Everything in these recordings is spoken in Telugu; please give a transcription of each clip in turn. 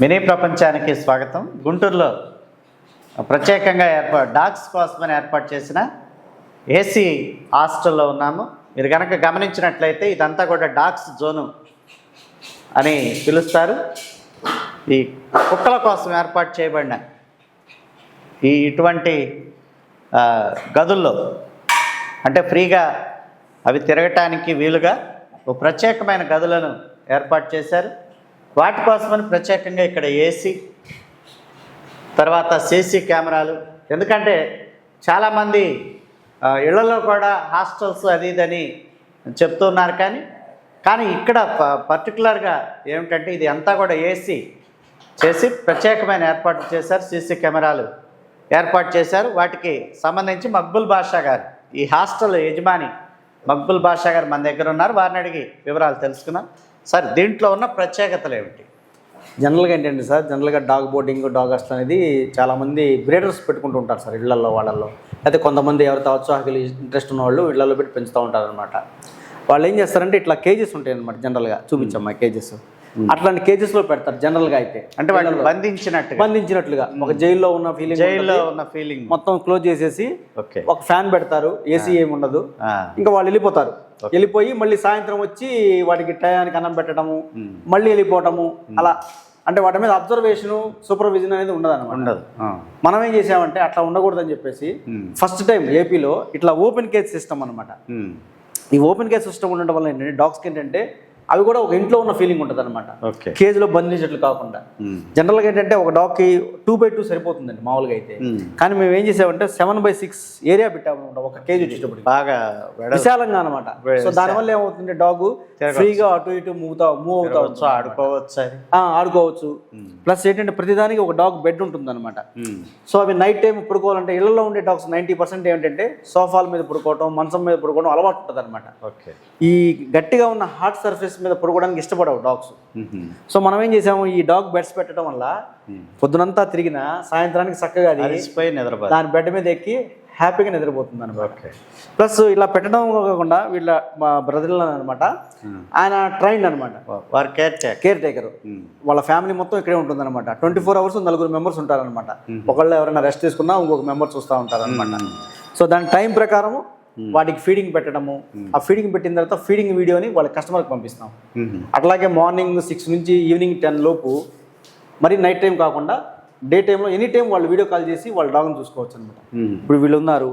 మినీ ప్రపంచానికి స్వాగతం. గుంటూరులో ప్రత్యేకంగా ఏర్పాటు డాగ్స్ కోసమని ఏర్పాటు చేసిన ఏసీ హాస్టల్లో ఉన్నాము. మీరు కనుక గమనించినట్లయితే ఇదంతా కూడా డాగ్స్ జోను అని పిలుస్తారు. ఈ కుక్కల కోసం ఏర్పాటు చేయబడిన ఈ ఇటువంటి గదుల్లో అంటే ఫ్రీగా అవి తిరగటానికి వీలుగా ఒక ప్రత్యేకమైన గదులను ఏర్పాటు చేశారు. వాటి కోసమని ప్రత్యేకంగా ఇక్కడ ఏసీ తర్వాత సీసీ కెమెరాలు. ఎందుకంటే చాలామంది ఇళ్ళలో కూడా హాస్టల్స్ అది ఇదని చెప్తున్నారు కానీ కానీ ఇక్కడ ప పర్టికులర్గా ఏమిటంటే ఇది అంతా కూడా ఏసీ చేసి ప్రత్యేకమైన ఏర్పాటు చేశారు సీసీ కెమెరాలు. ఏర్పాటు చేశారు. వాటికి సంబంధించి మక్బుల్ బాషా గారు ఈ హాస్టల్ యజమాని మక్బుల్ బాషా గారు మన దగ్గర ఉన్నారు. వారిని అడిగి వివరాలు తెలుసుకున్నాం సార్ దీంట్లో ఉన్న ప్రత్యేకతలు ఏమిటి? జనరల్గా ఏంటంటే సార్ జనరల్గా డాగ్ బోర్డింగ్ డాగ్ హాస్టల్ అనేది చాలామంది బ్రీడర్స్ పెట్టుకుంటూ ఉంటారు సార్ ఇళ్ళలో వాళ్ళల్లో. అయితే కొంతమంది ఎవరితో ఉత్సాహకులు ఇంట్రెస్ట్ ఉన్న వాళ్ళు ఇళ్ళలో పెట్టి పెంచుతూ ఉంటారు అనమాట వాళ్ళు ఏం చేస్తారంటే ఇట్లా కేజెస్ ఉంటాయి అనమాట జనరల్గా చూపించమ్మా కేజెస్. అట్లాంటి కేజెస్లో పెడతారు జనరల్గా అయితే. అంటే వాటిని బంధించినట్టుగా. బంధించినట్లుగా. ఒక జైల్లో ఉన్న ఫీలింగ్ జైల్లో ఉన్న ఫీలింగ్ మొత్తం క్లోజ్ చేసేసి ఓకే. ఒక ఫ్యాన్ పెడతారు ఏసీ ఏమి ఉండదు ఇంకా వాళ్ళు వెళ్ళిపోతారు. వెళ్ళిపోయి మళ్ళీ సాయంత్రం వచ్చి వాటికి టయానికి అన్నం పెట్టడము మళ్ళీ వెళ్ళిపోవటము అలా. అంటే వాటి మీద అబ్జర్వేషన్ సూపర్విజన్ అనేది ఉండదు అనమాట ఉండదు. మనం ఏం చేసామంటే అట్లా ఉండకూడదని చెప్పేసి ఫస్ట్ టైం ఏపీలో ఇట్లా ఓపెన్ కేజ్ సిస్టమ్ అనమాట ఈ ఓపెన్ కేజ్ సిస్టమ్ ఉండడం వల్ల ఏంటంటే డాగ్స్కి ఏంటంటే అవి కూడా ఒక ఇంట్లో ఉన్న ఫీలింగ్ ఉంటుంది అనమాట కేజ్లో బంధించినట్లు కాకుండా. జనరల్గా ఏంటంటే ఒక డాగ్కి టూ బై టూ సరిపోతుందండి మామూలుగా అయితే. కానీ మేము ఏం చేసామంటే సెవెన్ బై సిక్స్ ఏరియా పెట్టామన్నమాట ఒక కేజీ వచ్చేటప్పుడు బాగా విశాలంగా అనమాట. సో దానివల్ల ఏమవుతుంది డాగ్ ఫ్రీగా అటు ఇటు మూవ్ మూవ్ అవుతా ఆడుకోవచ్చు ఆడుకోవచ్చు. ప్లస్ ఏంటంటే ప్రతిదానికి ఒక డాగ్ బెడ్ ఉంటుంది అనమాట సో అవి నైట్ టైం పడుకోవాలంటే ఇళ్ళలో ఉండే డాగ్స్ నైంటీ పర్సెంట్ ఏంటంటే సోఫాల మీద పడుకోవటం మంచం మీద పడుకోవడం అలవాటు ఉంటుంది అనమాట ఓకే. ఈ గట్టిగా ఉన్న హార్డ్ సర్ఫేస్ మీద పడుకోవడానికి ఇష్టపడవు డాగ్స్. సో మనం ఏం చేసాము ఈ డాగ్ బెడ్స్ పెట్టడం వల్ల పొద్దునంతా తిరిగిన సాయంత్రానికి చక్కగా దాని బెడ్ మీద ఎక్కి హ్యాపీగా నిద్రపోతుంది అనమాట ప్లస్ ఇలా పెట్టడం కాకుండా వీళ్ళ మా బ్రదర్ అనమాట ఆయన ట్రైన్ అనమాట వారు కేర్ కేర్ టేకర్. వాళ్ళ ఫ్యామిలీ మొత్తం ఇక్కడే ఉంటుంది అనమాట ట్వంటీ ఫోర్ అవర్స్ నలుగురు మెంబర్స్ ఉంటారనమాట ఒకళ్ళు ఎవరైనా రెస్ట్ తీసుకున్నా ఇంకొక మెంబర్ చూస్తూ ఉంటారనమాట సో దాని టైం ప్రకారం వాటికి ఫీడింగ్ పెట్టడము. ఆ ఫీడింగ్ పెట్టిన తర్వాత ఫీడింగ్ వీడియోని వాళ్ళ కస్టమర్కి పంపిస్తాం. అట్లాగే మార్నింగ్ సిక్స్ నుంచి ఈవినింగ్ టెన్ లోపు మరి నైట్ టైం కాకుండా డే టైంలో ఎనీ టైం వాళ్ళు వీడియో కాల్ చేసి వాళ్ళ డాగ్ని చూసుకోవచ్చు అనమాట ఇప్పుడు వీళ్ళు ఉన్నారు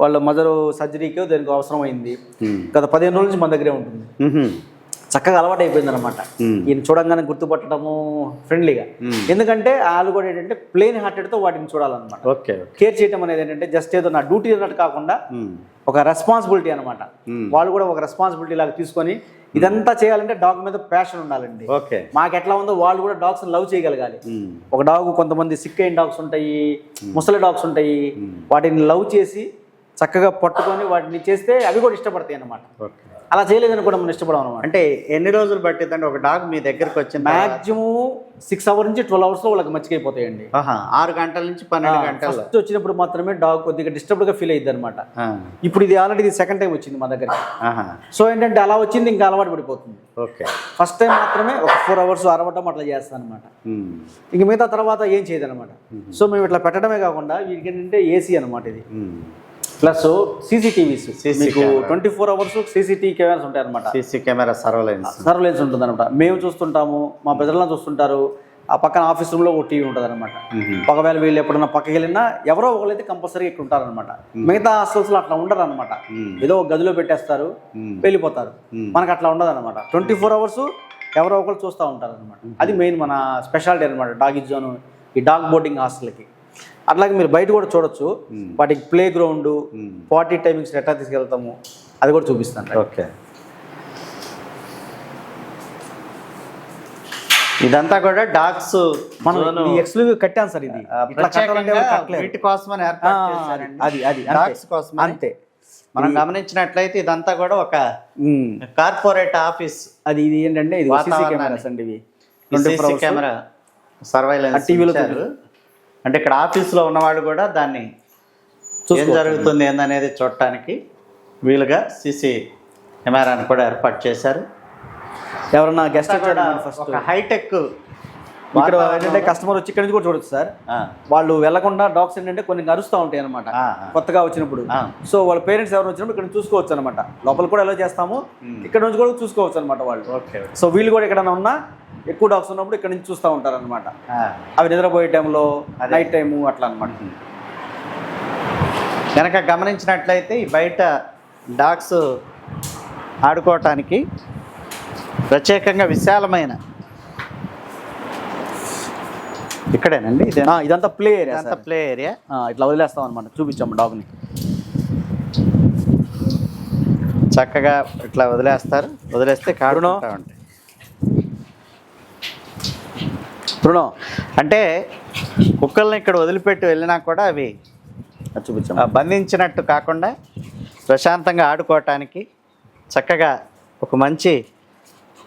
వాళ్ళ మదర్ సర్జరీకి దేనికి అవసరం అయింది గత పదిహేను రోజుల నుంచి మన దగ్గరే ఉంటుంది. చక్కగా అలవాటు అయిపోయింది అనమాట ఈయన చూడంగానే గుర్తుపట్టడము ఫ్రెండ్లీగా ఎందుకంటే వాళ్ళు కూడా ఏంటంటే ప్లేన్ హార్టెడ్తో వాటిని చూడాలన్నమాట. ఓకే కేర్ చేయడం అనేది ఏంటంటే జస్ట్ ఏదో నా డ్యూటీ అన్నట్టు కాకుండా ఒక రెస్పాన్సిబిలిటీ అనమాట వాళ్ళు కూడా ఒక రెస్పాన్సిబిలిటీ లాగా తీసుకొని ఇదంతా చేయాలంటే డాగ్ మీద ప్యాషన్ ఉండాలండి. ఓకే. మాకు ఎట్లా ఉందో వాళ్ళు కూడా డాగ్స్ లవ్ చేయగలగాలి. ఒక డాగ్ కొంతమంది సిక్ అయిన డాగ్స్ ఉంటాయి ముసలి డాగ్స్ ఉంటాయి వాటిని లవ్ చేసి చక్కగా పట్టుకొని వాటిని చేస్తే అవి కూడా ఇష్టపడతాయి అన్నమాట. ఓకే. అలా చేయలేదని కూడా మనం ఇష్టపడం అనమాట అంటే ఎన్ని రోజులు పట్టిందంటే ఒక డాగ్ మీ దగ్గరకు తర్వాత- మాక్సిమం సిక్స్ అవర్ నుంచి ట్వెల్వ్ అవర్స్లో వాళ్ళకి మర్చిపోతాయండి. ఆహా, ఆరు గంటల నుంచి పన్నెండు గంటలు ఫస్ట్ వచ్చినప్పుడు మాత్రమే డాగ్ కొద్దిగా డిస్టర్బ్డ్గా ఫీల్ అయ్యింది అనమాట ఇప్పుడు ఇది ఆల్రెడీ ఇది సెకండ్ టైం వచ్చింది మా దగ్గరికి. ఆహా, సో ఏంటంటే అలా వచ్చింది ఇంకా అలవాటు పడిపోతుంది. ఓకే. ఫస్ట్ టైం మాత్రమే ఒక ఫోర్ అవర్స్ అరవటం అట్లా చేస్తాను అనమాట ఇంక మిగతా తర్వాత ఏం చేయదు అనమాట సో మేము ఇట్లా పెట్టడమే కాకుండా వీటికి ఏంటంటే ఏసీ అనమాట ఇది. Plus CCTVs. మీకు twenty four hours CCTV cameras ఉంటాయి అనమాట సీసీ కెమెరా సర్వలెన్స్. సర్వలెన్స్ ఉంటుంది అనమాట మేము చూస్తుంటాము మా ప్రజలను చూస్తుంటారు. ఆ పక్కన ఆఫీస్ రూమ్లో ఒక టీవీ ఉంటుంది అనమాట ఒకవేళ వీళ్ళు ఎప్పుడన్నా పక్కకి వెళ్ళినా ఎవరో ఒకరైతే కంపల్సరీ ఇక్కడ ఉంటారనమాట మిగతా హాస్టల్స్లో అట్లా ఉండరు అనమాట ఏదో ఒక గదిలో పెట్టేస్తారు వెళ్ళిపోతారు. మనకు అట్లా ఉండదు అనమాట ట్వంటీ ఫోర్ అవర్స్ ఎవరో ఒకరు చూస్తూ ఉంటారు అనమాట అది మెయిన్ మన స్పెషాలిటీ అనమాట డాగ్ జోన్ ఈ డాగ్ బోర్డింగ్ హాస్టల్కి. అట్లాగే మీరు బయట కూడా చూడొచ్చు. వాటికి ప్లే గ్రౌండ్ పార్టీ టైమింగ్స్ ఎట్లా తీసుకెళ్తాము అది కూడా చూపిస్తాను ఓకే. ఇదంతా కూడా డాగ్స్ మనం ఎక్స్క్లూజివ్ కట్టాను సార్ ఇది. వీటి కోసమని అది అది. డాగ్స్ కోసం అంతే. మనం గమనించినట్లయితే ఇదంతా కూడా ఒక. కార్పొరేట్ ఆఫీస్ అది ఇది ఏంటంటే ఇది సీసీ వాతావరణాన్ని. కెమెరాస్ అండి ఇవి. సీసీ కెమెరా సర్వైలెన్స్ టీవీలో అంటే ఇక్కడ ఆఫీస్లో ఉన్న వాళ్ళు కూడా దాన్ని ఏం జరుగుతుంది ఏందనేది చూడటానికి వీలుగా సీసీ కెమెరాని కూడా ఏర్పాటు చేశారు. ఎవరన్నా గెస్ట్ కూడా ఫస్ట్ హైటెక్ ఇక్కడ ఏంటంటే కస్టమర్ వచ్చి ఇక్కడ నుంచి కూడా చూడొచ్చు సార్. వాళ్ళు వెళ్ళకుండా డాగ్స్ ఏంటంటే కొన్ని అరుస్తూ ఉంటాయి అనమాట కొత్తగా వచ్చినప్పుడు. సో వాళ్ళ పేరెంట్స్ ఎవరు వచ్చినప్పుడు ఇక్కడ చూసుకోవచ్చు అనమాట లోపల కూడా ఎలా చేస్తాము ఇక్కడ నుంచి కూడా చూసుకోవచ్చు అనమాట వాళ్ళు. ఓకే సో వీళ్ళు కూడా ఎక్కడైనా ఉన్నా ఎక్కువ డాగ్స్ ఉన్నప్పుడు ఇక్కడ నుంచి చూస్తూ ఉంటారు అనమాట. అవి నిద్రపోయే టైంలో. నైట్ టైము అట్లా అనమాట కనుక గమనించినట్లయితే ఈ బయట డాగ్స్ ఆడుకోవటానికి ప్రత్యేకంగా విశాలమైన ఇక్కడేనండి ఇదంతా ప్లే ఏరియా ఇదంతా ప్లే ఏరియా ఇట్లా వదిలేస్తాం అనమాట చూపించాము డాగ్ని చక్కగా ఇట్లా వదిలేస్తారు. వదిలేస్తే కాడుకుంటా ఉంటాయి. బ్రుణో అంటే కుక్కల్ని ఇక్కడ వదిలిపెట్టి వెళ్ళినా కూడా అవి బంధించినట్టు కాకుండా ప్రశాంతంగా ఆడుకోవటానికి చక్కగా ఒక మంచి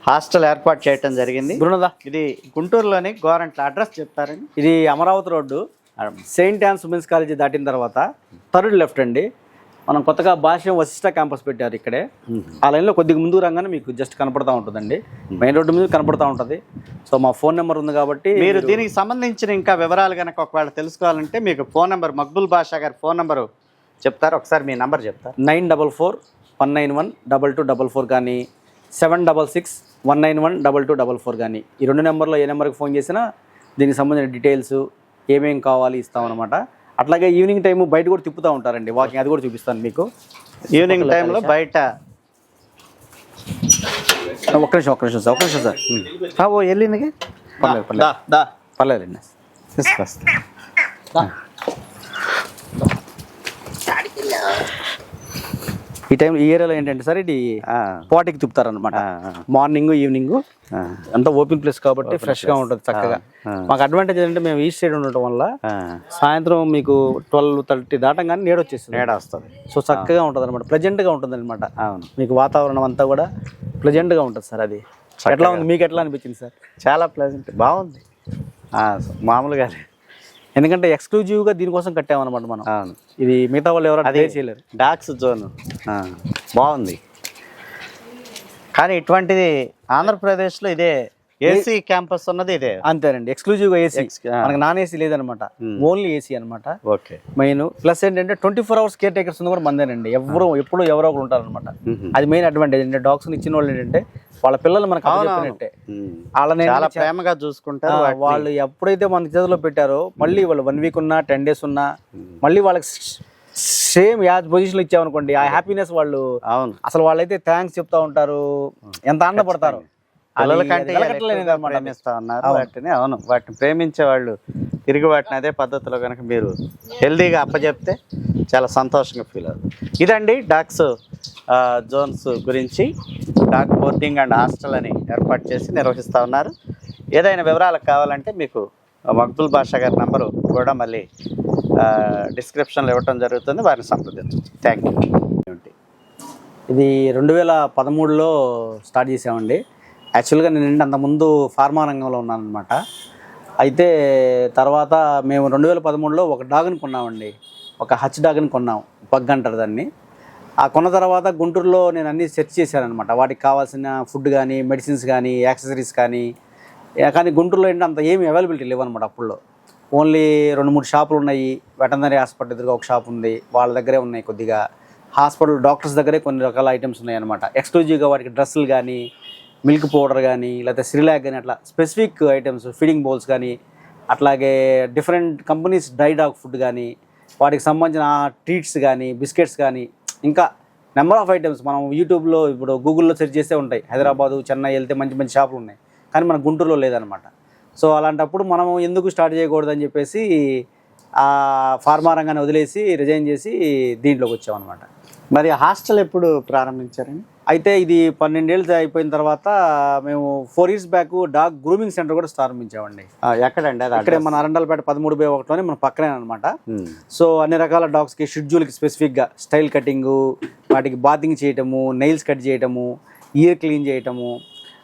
హాస్టల్ ఏర్పాటు చేయటం జరిగింది. బ్రుణదా ఇది గుంటూరులోని గోరంట్ల అడ్రస్ చెప్తారండి ఇది Amaravati road saint Ann's women's college దాటిన తర్వాత థర్డ్ లెఫ్ట్ అండి. మనం కొత్తగా భాష్యం వశిష్ట క్యాంపస్ పెట్టారు ఇక్కడే. ఆ లైన్లో కొద్దిగా ముందుకు రాగానే మీకు జస్ట్ కనపడతా ఉంటుందండి. మెయిన్ రోడ్డు మీద కనపడతా ఉంటుంది. సో మా ఫోన్ నెంబర్ ఉంది కాబట్టి మీరు దీనికి సంబంధించిన ఇంకా వివరాలు కనుక ఒకవేళ తెలుసుకోవాలంటే మీకు ఫోన్ నెంబర్ మక్బుల్ బాషా గారి ఫోన్ నెంబరు చెప్తారు. ఒకసారి మీ నెంబర్ చెప్తారు. Nine double four one nine one double two double four కానీ seven double six one nine one double two double four కానీ. ఈ రెండు నెంబర్లో ఏ నెంబర్కి ఫోన్ చేసినా దీనికి సంబంధించిన డీటెయిల్స్ ఏమేం కావాలి ఇస్తామన్నమాట. అట్లాగే ఈవినింగ్ టైం బయట కూడా తిప్పుతూ ఉంటారండి వాకింగ్ అది కూడా చూపిస్తాను మీకు. ఈవినింగ్ టైంలో బయట. ఒక్క నిమిషం ఒక్క నిమిషం సార్ ఒక్క నిమిషం సార్. ఓ వెళ్ళింది పర్లేదు పర్లేదు. పర్లేదండి. తీసుకొస్తా. ఈ టైం ఈ ఏరియాలో ఏంటంటే సార్ ఇది పాటికి తిప్పుతారనమాట. మార్నింగ్ ఈవినింగ్ అంతా ఓపెన్ ప్లేస్ కాబట్టి ఫ్రెష్గా ఉంటుంది చక్కగా. మాకు అడ్వాంటేజ్ ఏంటంటే మేము ఈస్ట్ సైడ్ ఉండటం వల్ల సాయంత్రం మీకు ట్వెల్వ్ థర్టీ దాటంగానే నీడ వచ్చేస్తుంది. నీడ వస్తుంది. సో చక్కగా ఉంటుంది అనమాట ప్లెజెంట్గా ఉంటుంది అనమాట అవును. మీకు వాతావరణం అంతా కూడా ప్లెజెంట్గా ఉంటుంది సార్ అది. ఎట్లా ఉంది? మీకు ఎట్లా అనిపించింది సార్? చాలా ప్లెజెంట్ బాగుంది. మామూలుగా ఎందుకంటే ఎక్స్క్లూజివ్గా దీనికోసం కట్టామన్నమాట మనం. అవును. ఇది మిగతా వాళ్ళు ఎవరు అది చేయలేరు. Dogs zone. ఆ, బాగుంది. కానీ ఇటువంటిది ఆంధ్రప్రదేశ్లో ఇదే ఏసీ క్యాంపస్ ఉన్నది ఇదే. అంతేనండి ఎక్స్క్లూజివ్గా ఏసీ Ex- ఆ. మనకి నాన్ ఏసీ లేదనమాట. ఓన్లీ ఏసీ అనమాట. ఓకే. మెయిన్ ప్లస్ ఏంటంటే twenty four hours care takers కూడా మందేనండి. ఎవరు ఎప్పుడు ఎవరో ఒకరు ఉంటారనమాట. అది మెయిన్ అడ్వాంటేజ్. అంటే డాగ్స్ ఇచ్చిన వాళ్ళు ఏంటంటే వాళ్ళ పిల్లలు మనకు చెప్పినట్టే. వాళ్ళని చాలా ప్రేమగా చూసుకుంటారు. వాళ్ళు ఎప్పుడైతే మన చేతిలో పెట్టారో మళ్ళీ వాళ్ళు వన్ వీక్ ఉన్నా టెన్ డేస్ ఉన్నా మళ్ళీ వాళ్ళకి సేమ్ యాజ్ పొజిషన్లో ఇచ్చామనుకోండి ఆ హ్యాపీనెస్ వాళ్ళు అవును. అసలు వాళ్ళైతే థ్యాంక్స్ చెప్తా ఉంటారు. ఎంత ఆనందపడతారు. వాటిని అవును. వాటిని ప్రేమించే వాళ్ళు తిరిగి వాటిని అదే పద్ధతిలో కనుక మీరు హెల్దీగా అప్పచెప్తే చాలా సంతోషంగా ఫీల్ అవుతుంది ఇదండి డాక్స్ జోన్స్ గురించి. డాక్ బోర్డింగ్ అండ్ హాస్టల్ అని ఏర్పాటు చేసి నిర్వహిస్తూ ఉన్నారు. ఏదైనా వివరాలకు కావాలంటే మీకు మక్బుల్ బాషా గారి నంబరు కూడా మళ్ళీ డిస్క్రిప్షన్లో ఇవ్వటం జరుగుతుంది. వారిని సంప్రదించవచ్చు థ్యాంక్ యూ ఇది రెండు వేల పదమూడులో స్టార్ట్ చేసామండి. యాక్చువల్గా నేను అంత అంతకుముందు ఫార్మా రంగంలో ఉన్నానమాట అయితే తర్వాత మేము రెండు వేల పదమూడులో ఒక డాగ్ని కొన్నామండి. ఒక హచ్ డాగ్ని కొన్నాం పగ్ అంటారు దాన్ని. ఆ కొన్న తర్వాత గుంటూరులో నేను అన్నీ సెర్చ్ చేశానమాట వాటికి కావాల్సిన ఫుడ్ కానీ మెడిసిన్స్ కానీ యాక్సెసరీస్ కానీ కానీ గుంటూరులో ఏంటంటే అంత ఏమి అవైలబిలిటీ లేవన్నమాట అప్పుల్లో ఓన్లీ రెండు మూడు షాపులు ఉన్నాయి. వెటనరీ హాస్పిటల్ ఎదురుగా ఒక షాప్ ఉంది. వాళ్ళ దగ్గరే ఉన్నాయి కొద్దిగా. హాస్పిటల్ డాక్టర్స్ దగ్గరే కొన్ని రకాల ఐటమ్స్ ఉన్నాయి అనమాట ఎక్స్క్లూజివ్గా వాటికి డ్రెస్సులు కానీ మిల్క్ పౌడర్ కానీ లేకపోతే సిరిలాక్ కానీ అట్లా స్పెసిఫిక్ ఐటమ్స్ ఫీడింగ్ బౌల్స్ కానీ అట్లాగే different companies dry dog food కానీ వాటికి సంబంధించిన ట్రీట్స్ కానీ బిస్కెట్స్ కానీ ఇంకా నెంబర్ ఆఫ్ ఐటమ్స్ మనం యూట్యూబ్లో ఇప్పుడు గూగుల్లో సెర్చ్ చేస్తే ఉంటాయి. హైదరాబాదు చెన్నై వెళ్తే మంచి మంచి షాపులు ఉన్నాయి. కానీ మన గుంటూరులో లేదనమాట సో అలాంటప్పుడు మనం ఎందుకు స్టార్ట్ చేయకూడదని చెప్పేసి ఆ ఫార్మా రంగాన్ని వదిలేసి రిజైన్ చేసి దీంట్లోకి వచ్చామన్నమాట. మరి హాస్టల్ ఎప్పుడు ప్రారంభించారండి? అయితే ఇది పన్నెండేళ్ళు అయిపోయిన తర్వాత మేము four years back dog grooming centre కూడా ప్రారంభించామండి ఎక్కడండి అది ఇక్కడే మన అరండల్పేట పదమూడు బై ఒకటిలోనే మన పక్కనే అనమాట. సో అన్ని రకాల డాగ్స్కి షెడ్యూల్కి స్పెసిఫిక్గా స్టైల్ కటింగు వాటికి బాతింగ్ చేయటము నెయిల్స్ కట్ చేయటము ఇయర్ క్లీన్ చేయటము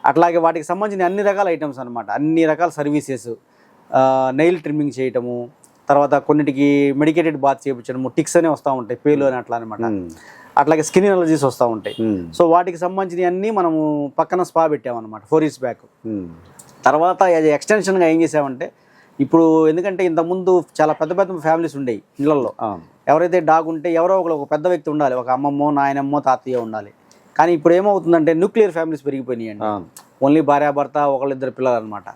అట్లాగే వాటికి సంబంధించిన అన్ని రకాల ఐటమ్స్ అనమాట అన్ని రకాల సర్వీసెస్ నెయిల్ ట్రిమ్మింగ్ చేయటము తర్వాత కొన్నిటికి మెడికేటెడ్ బాత్ చేయించడము టిక్స్ అనే వస్తూ ఉంటాయి పేలు అని అట్లా అనమాట. అట్లాగే స్కిన్ ఎలర్జీస్ వస్తూ ఉంటాయి. సో వాటికి సంబంధించినవి అన్నీ మనము పక్కన స్పా పెట్టామన్నమాట ఫోర్ ఇయర్స్ బ్యాక్. తర్వాత అది ఎక్స్టెన్షన్గా ఏం చేసామంటే ఇప్పుడు ఎందుకంటే ఇంతకుముందు చాలా పెద్ద పెద్ద ఫ్యామిలీస్ ఉండేవి ఇళ్ళల్లో అవును ఎవరైతే డాగ్ ఉంటే ఎవరో ఒకరు ఒక పెద్ద వ్యక్తి ఉండాలి ఒక అమ్మమ్మో నాయనమ్మో తాతయ్య ఉండాలి. కానీ ఇప్పుడు ఏమవుతుందంటే న్యూక్లియర్ ఫ్యామిలీస్ పెరిగిపోయినాయండి. ఓన్లీ భార్యాభర్త ఒకళ్ళిద్దరు పిల్లలు అనమాట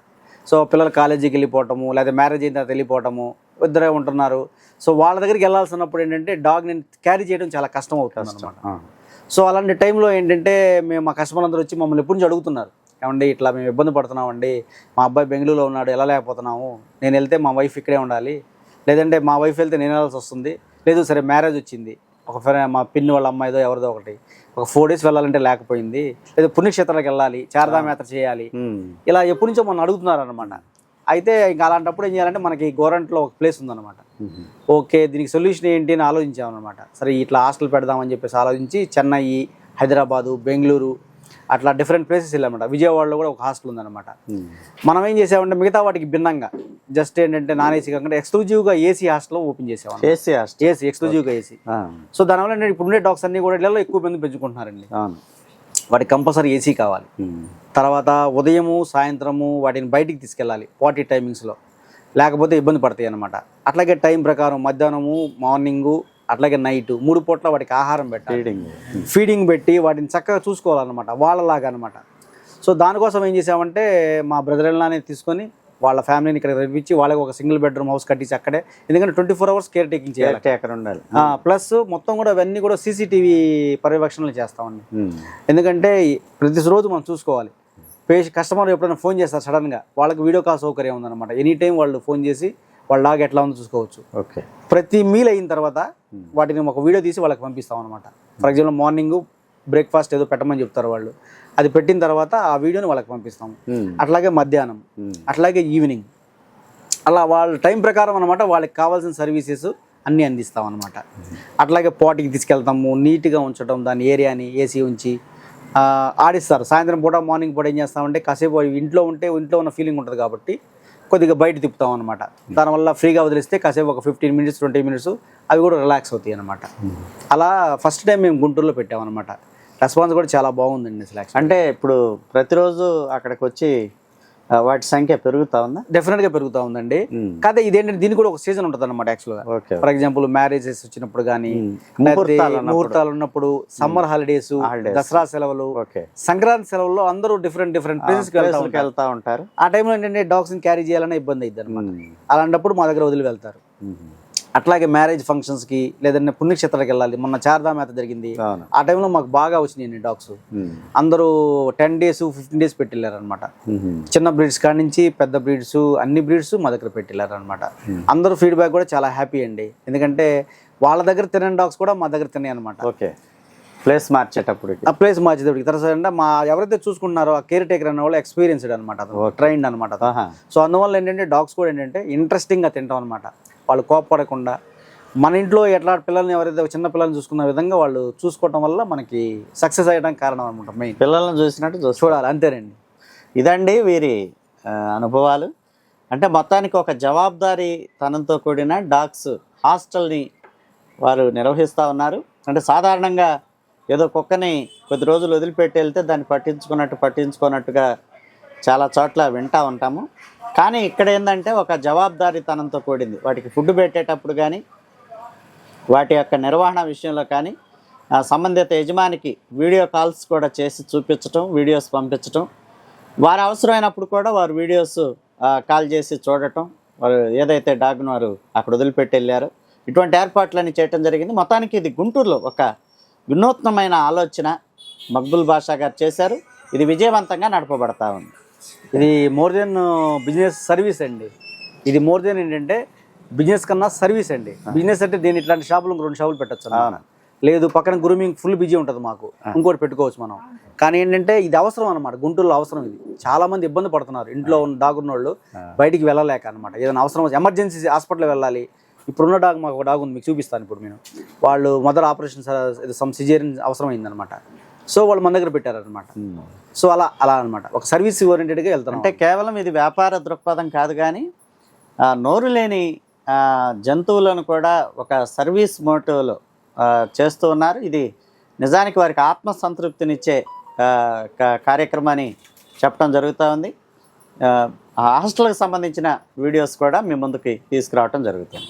సో పిల్లలు కాలేజీకి వెళ్ళిపోవటము లేదా మ్యారేజ్ అయిన తర్వాత వెళ్ళిపోవటము ఇద్దరే ఉంటున్నారు. సో వాళ్ళ దగ్గరికి వెళ్ళాల్సినప్పుడు ఏంటంటే డాగ్ నేను క్యారీ చేయడం చాలా కష్టం అవుతుంది అనమాట. సో అలాంటి టైంలో ఏంటంటే మేము మా కస్టమర్ అందరూ వచ్చి మమ్మల్ని ఎప్పటి నుంచి అడుగుతున్నారు. ఏమండి ఇట్లా మేము ఇబ్బంది పడుతున్నామండి. మా అబ్బాయి బెంగళూరులో ఉన్నాడు వెళ్ళలేకపోతున్నాము నేను వెళ్తే మా వైఫ్ ఇక్కడే ఉండాలి. లేదంటే మా వైఫ్ వెళ్తే నేను వెళ్ళాల్సి వస్తుంది. లేదు సరే మ్యారేజ్ వచ్చింది. ఒక మా పిన్ని వాళ్ళ అమ్మాయిదో ఎవరిదో ఒకటి. ఒక ఫోర్ డేస్ వెళ్ళాలంటే లేకపోయింది. లేదా పుణ్యక్షేత్రాలకు వెళ్ళాలి చారధామ యాత్ర చేయాలి. ఇలా ఎప్పటి నుంచో మనం అడుగుతున్నారు అనమాట అయితే ఇంకా అలాంటప్పుడు ఏం చేయాలంటే మనకి గోరంట్లో ఒక ప్లేస్ ఉందన్నమాట. ఓకే దీనికి సొల్యూషన్ ఏంటి అని ఆలోచించామన్నమాట. సరే ఇట్లా హాస్టల్ పెడదామని చెప్పేసి ఆలోచించి చెన్నై హైదరాబాదు బెంగళూరు అట్లా డిఫరెంట్ ప్లేసెస్ వెళ్ళామన్నమాట. విజయవాడలో కూడా ఒక హాస్టల్ ఉందన్నమాట. మనం ఏం చేసామంటే మిగతా వాటికి భిన్నంగా జస్ట్ ఏంటంటే నాన్ ఏసీ కాకుండా ఎక్స్క్లూజివ్గా ఏసీ హాస్టల్. ఓపెన్ చేసాము చేసి అష్ట- ఏసీ ఎక్స్క్లూజివ్గా ఏసీ. సో దానివల్ల ఇప్పుడు ఉండే డాగ్స్ అన్ని కూడా ఇళ్ళలో ఎక్కువ మంది పెంచుకుంటున్నారండి. అవును. వాటికి కంపల్సరీ ఏసీ కావాలి. తర్వాత ఉదయము సాయంత్రము వాటిని బయటికి తీసుకెళ్ళాలి పార్టీ టైమింగ్స్లో. లేకపోతే ఇబ్బంది పడతాయి అన్నమాట. అట్లాగే టైం ప్రకారం మధ్యాహ్నము మార్నింగు అట్లాగే నైట్ మూడు పూట్ల వాటికి ఆహారం పెట్టాలి. ఫీడింగ్. ఫీడింగ్ పెట్టి వాటిని చక్కగా చూసుకోవాలన్నమాట వాళ్ళలాగా అనమాట సో దానికోసం ఏం చేసామంటే మా బ్రదర్ ఇన్లానే తీసుకొని వాళ్ళ ఫ్యామిలీని ఇక్కడ రప్పించి వాళ్ళకి ఒక సింగిల్ బెడ్రూమ్ హౌస్ కట్టించి అక్కడే. ఎందుకంటే twenty four hours care taking చేయాలి. అక్కడ ఉండాలి. ప్లస్ మొత్తం కూడా అవన్నీ కూడా సీసీటీవీ పర్యవేక్షణలు చేస్తామండి. ఎందుకంటే ఈ ప్రతి రోజు మనం చూసుకోవాలి. పేష కస్టమర్ ఎప్పుడైనా ఫోన్ చేస్తారు సడన్గా. వాళ్ళకి వీడియో కాల్ సౌకర్యం ఉందన్నమాట. ఎనీ టైం వాళ్ళు ఫోన్ చేసి వాళ్ళ డాగ్ ఎట్లా ఉందో చూసుకోవచ్చు. ఓకే. ప్రతి మీల్ అయిన తర్వాత వాటిని ఒక వీడియో తీసి వాళ్ళకి పంపిస్తాం అనమాట ఫర్ ఎగ్జాంపుల్ మార్నింగ్ బ్రేక్ఫాస్ట్ ఏదో పెట్టమని చెప్తారు వాళ్ళు. అది పెట్టిన తర్వాత ఆ వీడియోని వాళ్ళకి పంపిస్తాం. అట్లాగే మధ్యాహ్నం. అట్లాగే ఈవినింగ్. అలా వాళ్ళ టైం ప్రకారం అనమాట వాళ్ళకి కావాల్సిన సర్వీసెస్ అన్నీ అందిస్తాం అనమాట అట్లాగే పోటీకి తీసుకెళ్తాము నీట్గా ఉంచడం దాని ఏరియాని ఏసీ ఉంచి ఆడిస్తారు. సాయంత్రం పూట మార్నింగ్ పూట ఏం చేస్తామంటే కాసేపు ఇంట్లో ఉంటే ఇంట్లో ఉన్న ఫీలింగ్ ఉంటుంది కాబట్టి కొద్దిగా బయట తిప్పుతాం అనమాట దానివల్ల ఫ్రీగా వదిలిస్తే కాసేపు ఒక ఫిఫ్టీన్ మినిట్స్ ట్వంటీ మినిట్స్ అవి కూడా రిలాక్స్ అవుతాయి అనమాట అలా ఫస్ట్ టైం మేము గుంటూరులో పెట్టామన్నమాట. రెస్పాన్స్ కూడా చాలా బాగుందండి అసలు అంటే ఇప్పుడు ప్రతిరోజు అక్కడికి వచ్చి వాటి సంఖ్య పెరుగుతా ఉందా డెఫినెట్గా పెరుగుతూ ఉందండి. కాదే ఇదేంటంటే దీనికి కూడా ఒక సీజన్ ఉంటుంది అనమాట యాక్చువల్గా ఓకే ఫర్ ఎగ్జాంపుల్ మ్యారేజెస్ వచ్చినప్పుడు కానీ. ముహూర్తాలు ఉన్నప్పుడు. Summer holidays. దసరా సెలవులు సంక్రాంతి సెలవుల్లో అందరూ డిఫరెంట్ డిఫరెంట్ ప్లేసెస్కి వెళ్తా ఉంటారు ఆ టైంలో ఏంటంటే డాగ్స్ని క్యారీ చేయాలనే ఇబ్బంది అయింది అనమాట. అలాంటప్పుడు మా దగ్గర వదిలి వెళ్తారు. అట్లాగే మ్యారేజ్ ఫంక్షన్స్కి లేదంటే పుణ్యక్షేత్రాలకు వెళ్ళాలి. మొన్న చార్ధామ్ యాత్ర జరిగింది ఆ టైంలో మాకు బాగా వచ్చినాయండి డాగ్స్. అందరూ టెన్ డేస్ ఫిఫ్టీన్ డేస్ పెట్టిల్లారు అనమాట ఉమ్. చిన్న బ్రీడ్స్ కాడి నుంచి పెద్ద బ్రీడ్స్ అన్ని బ్రీడ్స్ మా దగ్గర పెట్టిల్లారు అనమాట అందరూ ఫీడ్బ్యాక్ కూడా చాలా హ్యాపీ అండి. ఎందుకంటే వాళ్ళ దగ్గర తినని డాగ్స్ కూడా మా దగ్గర తినాయి అనమాట ఓకే. ప్లేస్ మార్చేటప్పుడు ఆ ప్లేస్ మార్చేటప్పటికి తర్వాత అంటే మా ఎవరైతే చూసుకుంటున్నారో ఆ కేర్ టేకర్ అన్న వాళ్ళు ఎక్స్పీరియన్స్డ్ అనమాట ట్రైన్డ్ అనమాట. సో అందువల్ల ఏంటంటే డాగ్స్ కూడా ఏంటంటే ఇంట్రెస్టింగ్గా తింటాం అనమాట వాళ్ళు కోపపడకుండా మన ఇంట్లో ఎట్లా పిల్లల్ని ఎవరైతే చిన్న పిల్లల్ని చూసుకున్న విధంగా వాళ్ళు చూసుకోవటం వల్ల మనకి సక్సెస్ అయ్యడానికి కారణం అనమాట మెయిన్. పిల్లల్ని చూసినట్టు చూసుకో చూడాలి అంతేనండి. ఇదండి వీరి అనుభవాలు. అంటే మొత్తానికి ఒక జవాబుదారీ తనంతో కూడిన డాగ్స్ హాస్టల్ని వారు నిర్వహిస్తూ ఉన్నారు. అంటే సాధారణంగా ఏదో కుక్కని కొద్ది రోజులు వదిలిపెట్టి వెళ్తే దాన్ని పట్టించుకున్నట్టు పట్టించుకున్నట్టుగా చాలా చోట్ల వింటూ ఉంటాము. కానీ ఇక్కడ ఏంటంటే ఒక జవాబుదారీతనంతో కూడింది. వాటికి ఫుడ్ పెట్టేటప్పుడు కానీ వాటి యొక్క నిర్వహణ విషయంలో కానీ సంబంధిత యజమానికి వీడియో కాల్స్ కూడా చేసి చూపించటం వీడియోస్ పంపించటం వారు అవసరమైనప్పుడు కూడా వారు వీడియోస్ కాల్ చేసి చూడటం వారు ఏదైతే డాగ్ను వారు అక్కడ వదిలిపెట్టి వెళ్ళారో ఇటువంటి ఏర్పాట్లన్నీ చేయటం జరిగింది. మొత్తానికి ఇది గుంటూరులో ఒక వినూత్నమైన ఆలోచన మక్బుల్ బాషా గారు చేశారు. ఇది విజయవంతంగా నడపబడతా ఉంది. ఇది మోర్ దెన్ బిజినెస్ సర్వీస్ అండి. ఇది మోర్ దెన్ ఏంటంటే బిజినెస్ కన్నా సర్వీస్ అండి. బిజినెస్ అంటే దీని ఇట్లాంటి షాపులు రెండు షాపులు పెట్టచ్చు. లేదు పక్కన గ్రూమింగ్ ఫుల్ బిజీ ఉంటుంది మాకు. ఇంకోటి పెట్టుకోవచ్చు మనం. కానీ ఏంటంటే ఇది అవసరం అనమాట గుంటూరులో అవసరం ఇది. చాలా మంది ఇబ్బంది పడుతున్నారు. ఇంట్లో ఉన్న డాగ్ ఉన్న వాళ్ళు బయటికి వెళ్ళలేక అనమాట ఏదైనా అవసరం ఎమర్జెన్సీ హాస్పిటల్ వెళ్ళాలి. ఇప్పుడున్న డాగ్ మాకు ఒక డాగ్ ఉంది మీకు చూపిస్తాను ఇప్పుడు నేను. వాళ్ళు మదర్ ఆపరేషన్ సమ్ సిజేరియన్ అవసరం అయిందనమాట సో వాళ్ళు మన దగ్గర పెట్టారనమాట సో అలా అలా అనమాట ఒక సర్వీస్ ఓరియంటెడ్గా వెళ్తాం అంటే కేవలం ఇది వ్యాపార దృక్పథం కాదు కానీ నోరు లేని జంతువులను కూడా ఒక సర్వీస్ మోటివ్లో చేస్తూ ఉన్నారు. ఇది నిజానికి వారికి ఆత్మసంతృప్తినిచ్చే కార్యక్రమాన్ని చెప్పడం జరుగుతూ ఉంది. ఆ హాస్టల్కి సంబంధించిన వీడియోస్ కూడా మీ ముందుకి తీసుకురావటం జరుగుతుంది.